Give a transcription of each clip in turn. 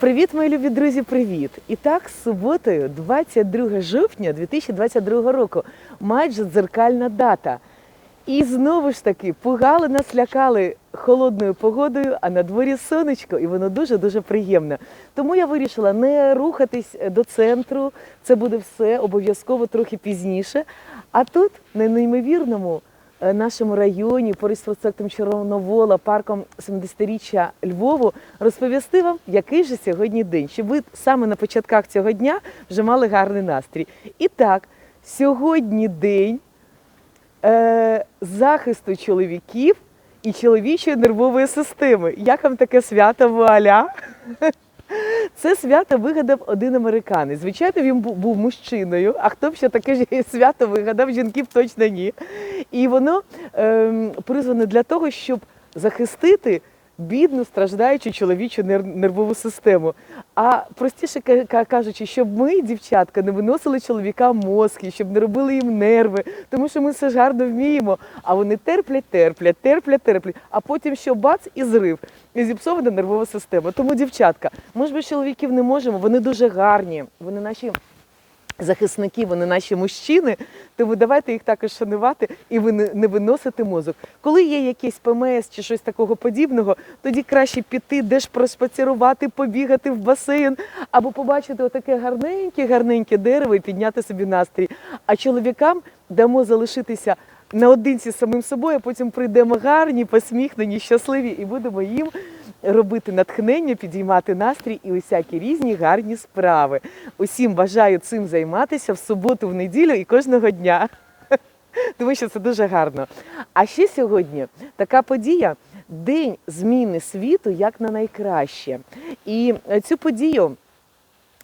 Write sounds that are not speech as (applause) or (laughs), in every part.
Привіт, мої любі друзі, привіт! І так, з суботою, 22 жовтня 2022 року, майже дзеркальна дата. І знову ж таки пугали нас, лякали холодною погодою, а на дворі сонечко, і воно дуже-дуже приємне. Тому я вирішила не рухатись до центру, це буде все обов'язково трохи пізніше. А тут, на неймовірному нашому районі, поруч з проспектом Чорновола, парком 70-річчя Львову, розповісти вам, який же сьогодні день, щоб ви саме на початках цього дня вже мали гарний настрій. І так, сьогодні день е, захисту чоловіків і чоловічої нервової системи. Як вам таке свято вуаля? Це свято вигадав один американець. Звичайно, він був мужчиною. А хто б ще таке ж свято вигадав? Жінків точно ні. І воно ем, призване для того, щоб захистити бідну страждаючу чоловічу нер- нервову систему. А простіше ка- ка- кажучи, щоб ми, дівчатка, не виносили чоловікам мозки, щоб не робили їм нерви, тому що ми все ж гарно вміємо. А вони терплять, терплять, терплять, терплять. А потім що бац і зрив. І зіпсована нервова система. Тому, дівчатка, ми ж без чоловіків не можемо, вони дуже гарні. Вони наші захисники, вони наші мужчини, тому давайте їх також шанувати і ви не- виносити мозок. Коли є якийсь ПМС чи щось такого подібного, тоді краще піти, де ж проспацірувати, побігати в басейн або побачити отаке гарненьке, гарненьке дерево і підняти собі настрій. А чоловікам дамо залишитися наодинці з самим собою, а потім прийдемо гарні, посміхнені, щасливі і будемо їм робити натхнення, підіймати настрій і усякі різні гарні справи. Усім бажаю цим займатися в суботу, в неділю і кожного дня. (laughs) Тому що це дуже гарно. А ще сьогодні така подія День зміни світу як на найкраще. І цю подію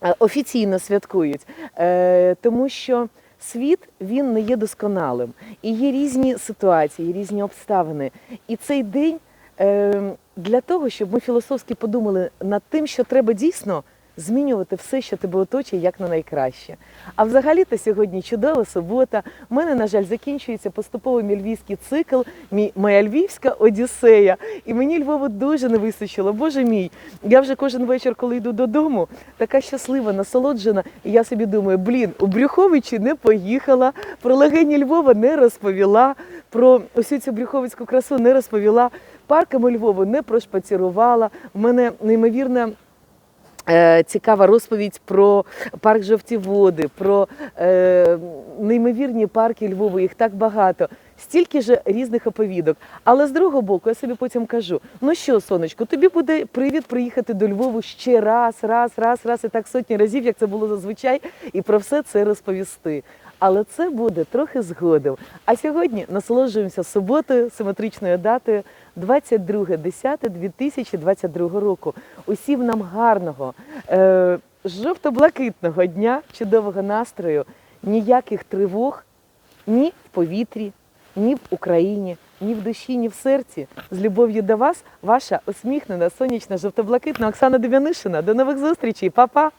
е, офіційно святкують, е, тому що світ він не є досконалим. І є різні ситуації, є різні обставини. І цей день е, для того, щоб ми філософськи подумали над тим, що треба дійсно змінювати все, що тебе оточує, як на найкраще. А взагалі-то сьогодні чудова субота. У мене, на жаль, закінчується поступово мій львівський цикл, мій, моя львівська одіссея. І мені Львову дуже не вистачило. Боже мій, я вже кожен вечір, коли йду додому, така щаслива, насолоджена. І я собі думаю, блін, у Брюховичі не поїхала, про легені Львова не розповіла, про усю цю брюховицьку красу не розповіла. Парками Львову не прошпацірувала. У мене неймовірна Цікава розповідь про парк Жовті води, про е, неймовірні парки Львову, їх так багато. Стільки ж різних оповідок. Але з другого боку, я собі потім кажу: ну що, сонечко, тобі буде привід приїхати до Львову ще раз, раз, раз, раз і так сотні разів, як це було зазвичай, і про все це розповісти. Але це буде трохи згодом. А сьогодні насолоджуємося суботою, симетричною датою 22.10.2022 року. Усім нам гарного, е, жовто-блакитного дня, чудового настрою, ніяких тривог ні в повітрі, ні в Україні, ні в душі, ні в серці. З любов'ю до вас, ваша усміхнена, сонячна, жовто-блакитна Оксана Дем'янишина. До нових зустрічей, Па-па!